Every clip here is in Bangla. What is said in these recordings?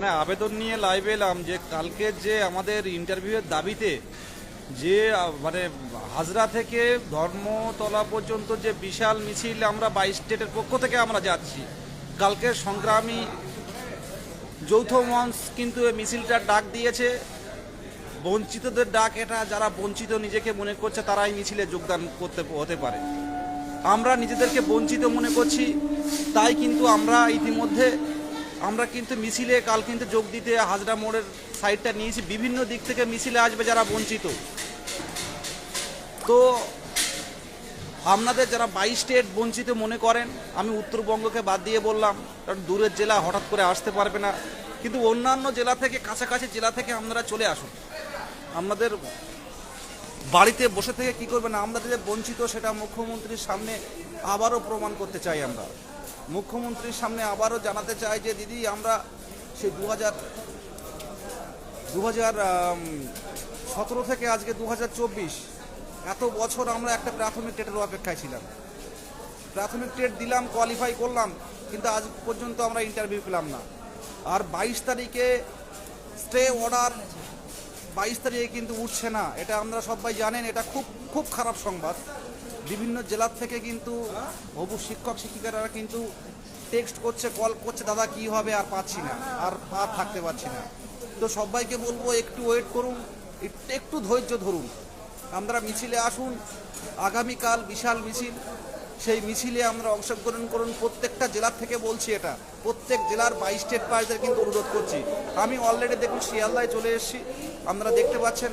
মানে আবেদন নিয়ে লাইভে এলাম যে কালকে যে আমাদের ইন্টারভিউয়ের দাবিতে যে মানে হাজরা থেকে ধর্মতলা পর্যন্ত যে বিশাল মিছিল আমরা বাইশ স্টেটের পক্ষ থেকে আমরা যাচ্ছি, কালকে সংগ্রামী যৌথ মঞ্চ কিন্তু এই মিছিলটার ডাক দিয়েছে। বঞ্চিতদের ডাক এটা, যারা বঞ্চিত নিজেকে মনে করছে তারাই মিছিলে যোগদান করতে, হতে পারে। আমরা নিজেদেরকে বঞ্চিত মনে করছি, তাই কিন্তু আমরা ইতিমধ্যে আমরা কিন্তু মিছিলে, কাল কিন্তু যোগ দিতে হাজরা মোড়ের সাইডটা নিয়েছি। বিভিন্ন দিক থেকে মিছিলে আসবে যারা বঞ্চিত। তো আপনাদের যারা বাইশ স্টেট বঞ্চিত মনে করেন, আমি উত্তরবঙ্গকে বাদ দিয়ে বললাম, কারণ দূরের জেলা হঠাৎ করে আসতে পারবে না। কিন্তু অন্যান্য জেলা থেকে, কাছাকাছি জেলা থেকে আপনারা চলে আসুন। আমাদের বাড়িতে বসে থেকে কি করবেন? আমরা যে বঞ্চিত, সেটা মুখ্যমন্ত্রীর সামনে আবারও প্রমাণ করতে চাই আমরা। মুখ্যমন্ত্রীর সামনে আবারও জানাতে চাই যে, দিদি, আমরা সেই দু হাজার দু হাজার সতেরো থেকে আজকে দু হাজার চব্বিশ এত বছর আমরা একটা প্রাথমিক টেটের অপেক্ষায় ছিলাম। প্রাথমিক টেট দিলাম কোয়ালিফাই করলাম, কিন্তু আজ পর্যন্ত আমরা ইন্টারভিউ পেলাম না। আর বাইশ তারিখে স্টে অর্ডার বাইশ তারিখে কিন্তু উঠছে না। এটা আমরা সবাই জানেন, এটা খুব খুব খারাপ সংবাদ। বিভিন্ন জেলার থেকে কিন্তু হবু শিক্ষক শিক্ষিকারা কিন্তু টেক্সট করছে কল করছে, দাদা, কি হবে? আর পাচ্ছি না, আর আর থাকতে পারছি না। তো সবাইকে বলব, একটু ওয়েট করুন, একটু- ধৈর্য ধরুন। আমরা মিছিলে আসুন, আগামীকাল বিশাল মিছিল, সেই মিছিলে আমরা অংশগ্রহণ করুন। প্রত্যেকটা জেলার থেকে বলছি এটা, প্রত্যেক জেলার বাইশ স্টেট পার্টিদের কিন্তু অনুরোধ করছি। আমি অলরেডি দেখুন শিয়ালদায় চলে এসেছি, আপনারা দেখতে পাচ্ছেন।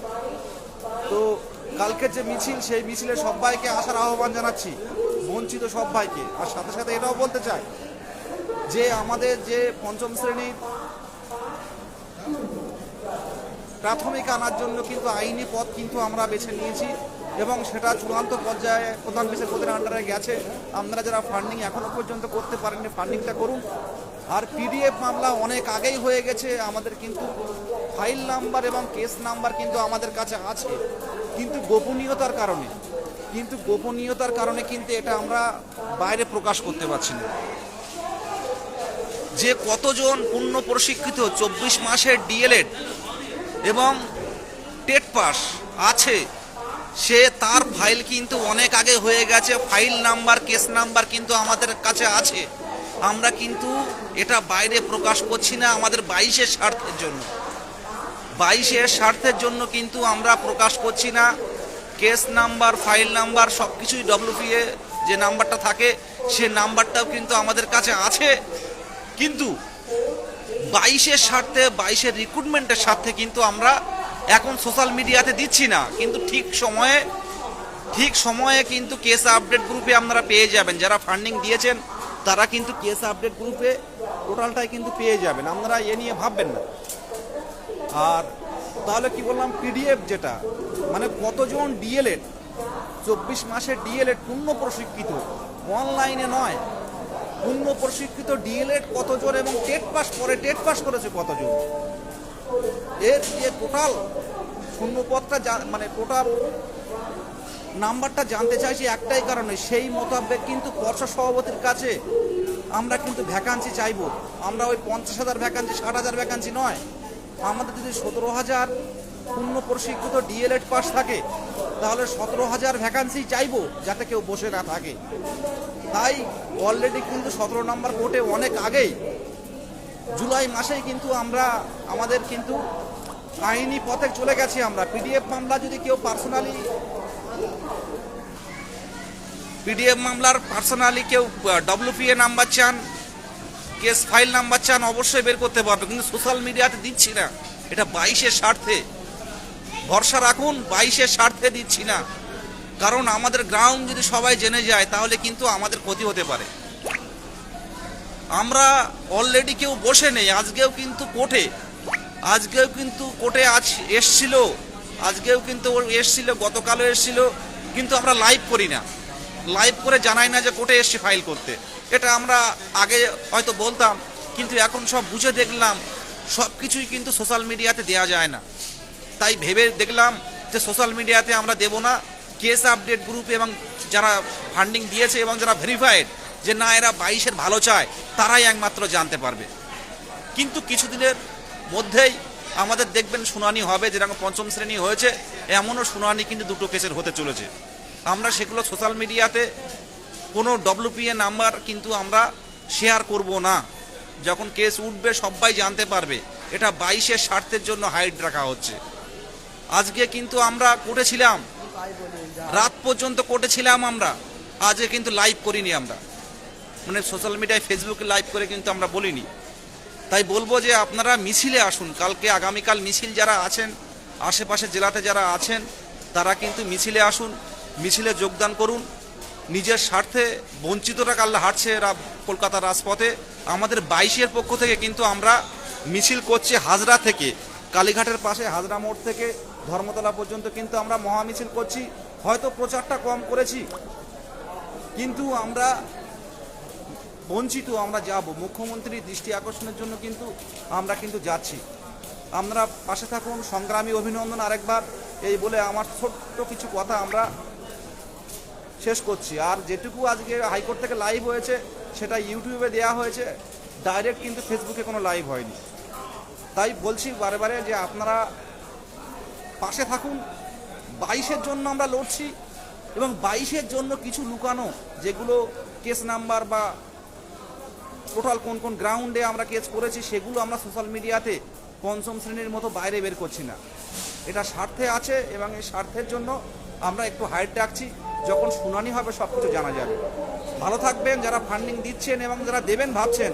তো কালকের যে মিছিল, সেই মিছিলে সবাইকে আসার আহ্বান জানাচ্ছি, বঞ্চিত সবাইকে আর সাথে সাথে এটাও বলতে চাই যে আমাদের যে পঞ্চম শ্রেণির প্রাথমিক আনার জন্য কিন্তু আইনি পথ কিন্তু আমরা বেছে নিয়েছি এবং সেটা চূড়ান্ত পর্যায়ে প্রধান বিচারপতির আন্ডারে গেছে। আপনারা যারা ফান্ডিং এখনও পর্যন্ত করতে পারেননি ফান্ডিংটা করুন। আর পিডিএফ মামলা অনেক আগেই হয়ে গেছে, আমাদের কিন্তু ফাইল নাম্বার এবং কেস নাম্বার কিন্তু আমাদের কাছে আছে। কিন্তু গোপনীয়তার কারণে, কিন্তু গোপনীয়তার কারণে কিন্তু এটা আমরা বাইরে প্রকাশ করতে পারছি না। যে কতজন পূর্ণ প্রশিক্ষিত চব্বিশ মাসের ডিএলএড এবং টেট পাস আছে, সে তার ফাইল কিন্তু অনেক আগে হয়ে গেছে, ফাইল নাম্বার, কেস নাম্বার কিন্তু আমাদের কাছে আছে। আমরা কিন্তু এটা বাইরে প্রকাশ করছি না আমাদের বাইশের স্বার্থের জন্য। বাইশের স্বার্থের জন্য কিন্তু আমরা প্রকাশ করছি না। কেস নাম্বার, ফাইল নাম্বার সব কিছুই ডব্লিউপিএ যে নাম্বারটা থাকে, সে নাম্বারটাও কিন্তু আমাদের কাছে আছে। কিন্তু বাইশের স্বার্থে, বাইশের রিক্রুটমেন্টের স্বার্থে কিন্তু আমরা এখন সোশ্যাল মিডিয়াতে দিচ্ছি না। কিন্তু ঠিক সময়ে ঠিক সময়ে কিন্তু কেস আপডেট গ্রুপে আপনারা পেয়ে যাবেন। যারা ফান্ডিং দিয়েছেন, তারা কিন্তু কেস আপডেট গ্রুপে টোটালটাই কিন্তু পেয়ে যাবেন। আপনারা এ নিয়ে ভাববেন না। আর তাহলে কি বললাম পিডিএফ যেটা মানে কতজন ডিএলএড চব্বিশ মাসের ডিএলএড পূর্ণ প্রশিক্ষিত, অনলাইনে নয়, পূর্ণ প্রশিক্ষিত ডিএলএড কতজন এবং টেট পাস করে, টেট পাস করেছে কতজন? এর যে টোটাল শূন্যপদটা জা- মানে টোটাল নাম্বারটা জানতে চাইছি একটাই কারণে, সেই মোতাবেক কিন্তু পর্ষদ সভাপতির কাছে আমরা কিন্তু ভ্যাকান্সি চাইব। আমরা ওই পঞ্চাশ হাজার ভ্যাকান্সি ষাট হাজার ভ্যাকান্সি নয় আমাদের যদি সতেরো হাজার পূর্ণ প্রশিক্ষিত ডিএলএড পাস থাকে, তাহলে সতেরো হাজার ভ্যাকান্সি চাইব যাতে কেউ বসে না থাকে। তাই অলরেডি কিন্তু সতেরো নম্বর কোর্টে অনেক আগেই, জুলাই মাসেই কিন্তু আমরা, আমাদের কিন্তু আইনি পথে চলে গেছি আমরা। পিডিএফ মামলা যদি কেউ পার্সোনালি পিডিএফ মামলার পার্সোনালি কেউ ডব্লিউপিএ নাম্বার চান কেস ফাইল নাম্বার চান অবশ্যই বের করতে পারবে, কিন্তু সোশ্যাল মিডিয়াতে দিচ্ছি না। এটা বাইশের স্বার্থে। ভরসা রাখুন, বাইশের স্বার্থে দিচ্ছি না। কারণ আমাদের গ্রাউন্ড যদি সবাই জেনে যায়, তাহলে কিন্তু আমাদের ক্ষতি হতে পারে। আমরা অলরেডি কেউ বসে নেই, আজকেও কিন্তু কোর্টে। আজকেও কিন্তু কোর্টে আজ এসছিল। আজকেও কিন্তু এসছিল, গতকালও এসছিল, কিন্তু আমরা লাইভ করি না। লাইভ করে জানাই না যে কোর্টে এসছি ফাইল করতে। এটা আমরা আগে হয়তো বলতাম, কিন্তু এখন সব বুঝে দেখলাম, সব কিছুই কিন্তু সোশ্যাল মিডিয়াতে দেওয়া যায় না। তাই ভেবে দেখলাম যে সোশ্যাল মিডিয়াতে আমরা দেব না, কেস আপডেট গ্রুপ এবং যারা ফান্ডিং দিয়েছে এবং যারা ভেরিফাইড যে না, এরা বাইশের ভালো চায়, তারাই একমাত্র জানতে পারবে। কিন্তু কিছুদিনের মধ্যেই আমাদের দেখবেন শুনানি হবে, যেরকম পঞ্চম শ্রেণি হয়েছে, এমনও শুনানি কিন্তু দুটো কেসের হতে চলেছে। আমরা সেগুলো সোশ্যাল মিডিয়াতে কোনো ডব্লিউপিএ নাম্বার কিন্তু আমরা শেয়ার করব না। যখন কেস উঠবে, সবাই জানতে পারবে। এটা বাইশের স্বার্থের জন্য হাইড রাখা হচ্ছে। আজকে কিন্তু আমরা কোর্টে ছিলাম রাত পর্যন্ত কোর্টে ছিলাম আমরা। আজকে কিন্তু লাইভ করিনি আমরা। মানে সোশ্যাল মিডিয়ায় ফেসবুকে লাইভ করে কিন্তু আমরা বলিনি। তাই বলব যে আপনারা মিছিলে আসুন। কালকে আগামীকাল মিছিল যারা আছেন আশেপাশে জেলাতে যারা আছেন, তারা কিন্তু মিছিলে আসুন। মিছিলে যোগদান করুন। নিজের স্বার্থে বঞ্চিতরা কাল হাঁটছে কলকাতার রাজপথে। আমাদের বাইশের পক্ষ থেকে কিন্তু আমরা মিছিল করছি হাজরা থেকে। কালীঘাটের পাশে হাজরা মোড় থেকে ধর্মতলা পর্যন্ত কিন্তু আমরা মহামিছিল করছি। হয়তো প্রচারটা কম করেছি। কিন্তু আমরা বঞ্চিত, আমরা যাব। মুখ্যমন্ত্রীর দৃষ্টি আকর্ষণের জন্য কিন্তু আমরা কিন্তু যাচ্ছি। আমরা পাশে থাকুন। সংগ্রামী অভিনন্দন আরেকবার। এই বলে আমার ছোট্ট কিছু কথা আমরা শেষ করছি। আর যেটুকু আজকে হাইকোর্ট থেকে লাইভ হয়েছে, সেটা ইউটিউবে দেওয়া হয়েছে। ডাইরেক্ট কিন্তু ফেসবুকে কোনো লাইভ হয়নি। তাই বলছি বারে বারে যে আপনারা পাশে থাকুন। বাইশের জন্য আমরা লড়ছি এবং বাইশের জন্য কিছু লুকানো, যেগুলো কেস নাম্বার বা টোটাল কোন কোন গ্রাউন্ডে আমরা কেস করেছি, সেগুলো আমরা সোশ্যাল মিডিয়াতে পঞ্চম শ্রেণির মতো বাইরে বের করছি না। এটা স্বার্থে আছে এবং এই স্বার্থের জন্য আমরা একটু হাইট রাখছি। যখন শুনানি হবে সব কিছু জানা যাবে। ভালো থাকবেন, যারা ফান্ডিং দিচ্ছেন এবং যারা দেবেন ভাবছেন,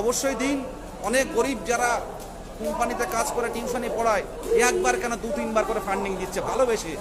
অবশ্যই দিন। অনেক গরিব যারা কোম্পানিতে কাজ করে, টিউশনে পড়ায়, একবার কেন দু তিনবার করে ফান্ডিং দিচ্ছে, ভালোবেসে।